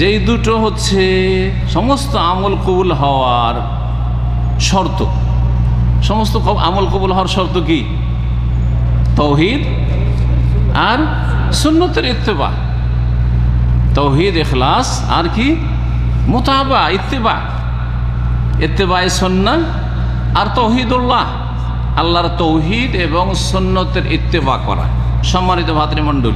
যেই দুটো হচ্ছে সমস্ত আমল কবুল হওয়ার শর্ত। সমস্ত আমল কবুল হওয়ার শর্ত কি? তৌহিদ আর সুন্নতের ইত্তেবা। তৌহিদ এখলাস আর কি? মোতাবা, ইত্তেবা। ইত্তেবাই সন্না আর তৌহিদুল্লাহ। আল্লাহর তৌহিদ এবং সন্ন্যতের ইত্তেবা করা। সম্মানিত ভাতৃমণ্ডল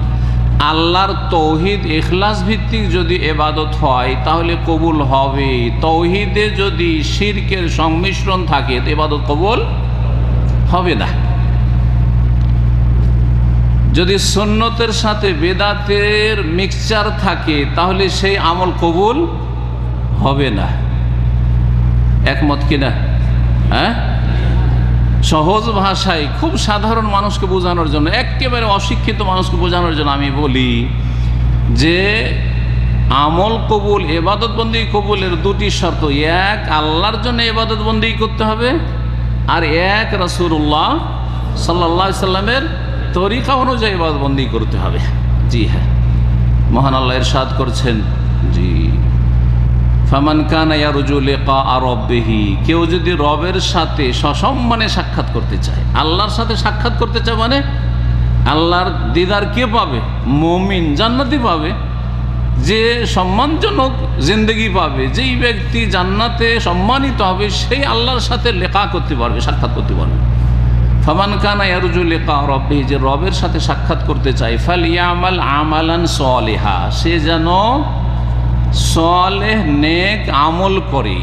আল্লাহর তৌহিদ এখলাস ভিত্তিক যদি এবাদত হয়, তাহলে কবুল হবে। তৌহিদে যদি শিরকের সংমিশ্রণ থাকে, তো এবাদত কবুল হবে না। যদি সন্ন্যতের সাথে বেদাতের মিক্সচার থাকে, তাহলে সেই আমল কবুল হবে না। একমত কিনা হ্যাঁ? সহজ ভাষায় খুব সাধারণ মানুষকে বোঝানোর জন্য, একেবারে অশিক্ষিত মানুষকে বোঝানোর জন্য আমি বলি যে আমল কবুল, এবাদত বন্দি কবুলের দুটি শর্ত। এক, আল্লাহর জন্য এবাদত বন্দি করতে হবে। আর এক রসুল্লাহ সাল্লাহ সাল্লামের তরিকা অনুযায়ী এবাদত বন্দি করতে হবে। জি হ্যাঁ। মহান আল্লাহ ইরশাদ করছেন। জি। ফামান কানা ইয়ারজু লিকা রব্বিহি, কেউ যদি রবের সাথে সসম্মানে সাক্ষাৎ করতে চায়, আল্লাহর সাথে সাক্ষাৎ করতে চায় মানে আল্লাহর দিদার কে পাবে? মমিন, জান্নাতি পাবে। যে সম্মানজনক জিন্দগি পাবে, যেই ব্যক্তি জান্নাতে সম্মানিত হবে, সেই আল্লাহর সাথে লেখা করতে পারবে, সাক্ষাৎ করতে পারবে। ফামান কানা ইয়ারজু লিকা রব্বিহি, যে রবের সাথে সাক্ষাৎ করতে চায়, ফাল ইয়ামাল আমালান সলিহা, সে যেন সলেহ নেক আমল করে।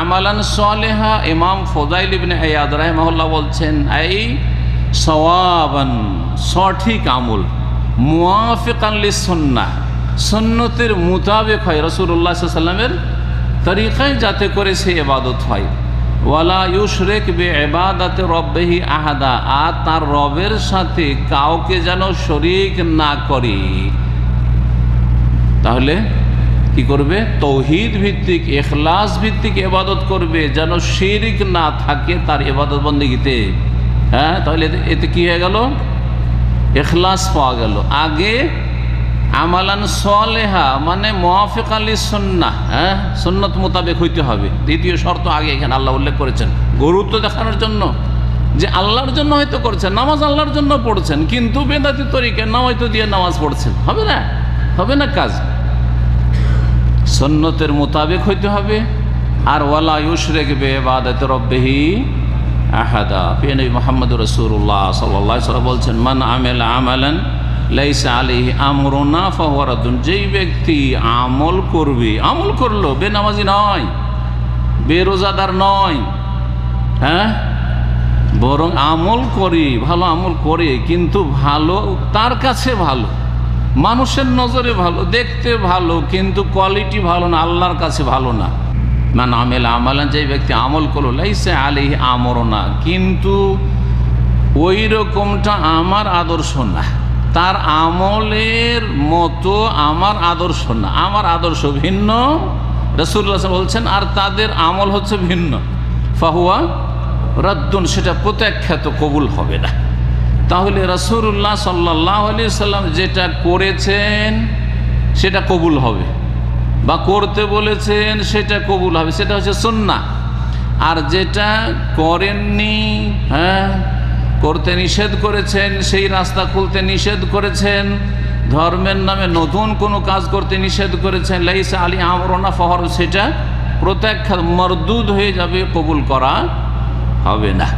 আমালান সলেহা ইমাম ফোদাইল ইবনে আয়াদ রাহমাহুল্লাহ বলছেন, এই সওয়াবান সঠিক আমল মুয়াফিকান লিসুন্নাহ, সুন্নতের মোতাবেক হয় রসুল্লাহ সাল্লামের তরিকায় যাতে করে সে এবাদত হয়। ওয়ালা ইউশরেক বে এবাদাতে রব্বেহি আহাদা, আর তার রবের সাথে কাউকে যেন শরিক না করে। তাহলে কি করবে? তৌহিদ ভিত্তিক এখলাস ভিত্তিক এবাদত করবে। যেন শিরিক না থাকে তার এবাদত বন্দীগীতে। হ্যাঁ তাহলে এতে- কি হয়ে গেল? এখলাস পাওয়া গেল। আগে আমালান সলেহা মানে মোয়াফিক আলী সন্না হ্যাঁ সন্ন্যত মোতাবেক হইতে হবে। দ্বিতীয় শর্ত আগে এখানে আল্লাহ উল্লেখ করেছেন। গুরুত্ব দেখানোর জন্য যে আল্লাহর জন্য হয়তো করছেন, নামাজ আল্লাহর জন্য পড়ছেন, কিন্তু বেদাতি তরিকে নামাজ দিয়ে নামাজ পড়ছেন। হবে না? হবে না কাজ? সন্ন্যতের মোতাবেক হইতে হবে। আর ওয়ালা ইউশরেক বে বাদাত রব্বেহি আহাদা। পিয়ানবী মোহাম্মদ রসুল্লাহ সাল্লাহ সাল্লাম বলছেন, মান আমেল আমালান লাইসা আলিহি আমরুনা ফাহরাতুন যেই ব্যক্তি আমল করবে, আমল করল, বেনামাজি নয়, বেরোজাদার নয় হ্যাঁ? বরং আমল করি, ভালো আমল করে, কিন্তু ভালো তার কাছে ভালো। মানুষের নজরে ভালো, দেখতে ভালো, কিন্তু কোয়ালিটি ভালো না, আল্লাহর কাছে ভালো না। মান আমেল আমালান যে ব্যক্তি আমল করল, লাইসে আলি আমর না, কিন্তু ওই রকমটা আমার আদর্শ না। তার আমলের মতো আমার আদর্শ না। আমার আদর্শ ভিন্ন। রসুল্লাহ বলছেন, আর তাদের আমল হচ্ছে ভিন্ন। ফাহুয়া, রদ্দুন, সেটা প্রত্যাখ্যাত কবুল হবে না। তাহলে রসুল্লাহ সাল্লাহ আলি সাল্লাম যেটা করেছেন, সেটা কবুল হবে। বা করতে বলেছেন, সেটা কবুল হবে। সেটা হচ্ছে সন্না আর যেটা করেননি হ্যাঁ করতে নিষেধ করেছেন, সেই রাস্তা খুলতে নিষেধ করেছেন, ধর্মের নামে নতুন কোনো কাজ করতে নিষেধ করেছেন, লাইসা আলী আমরনা ফহর, সেটা প্রত্যাখ্যাত, মরদুদ হয়ে যাবে, কবুল করা হবে না।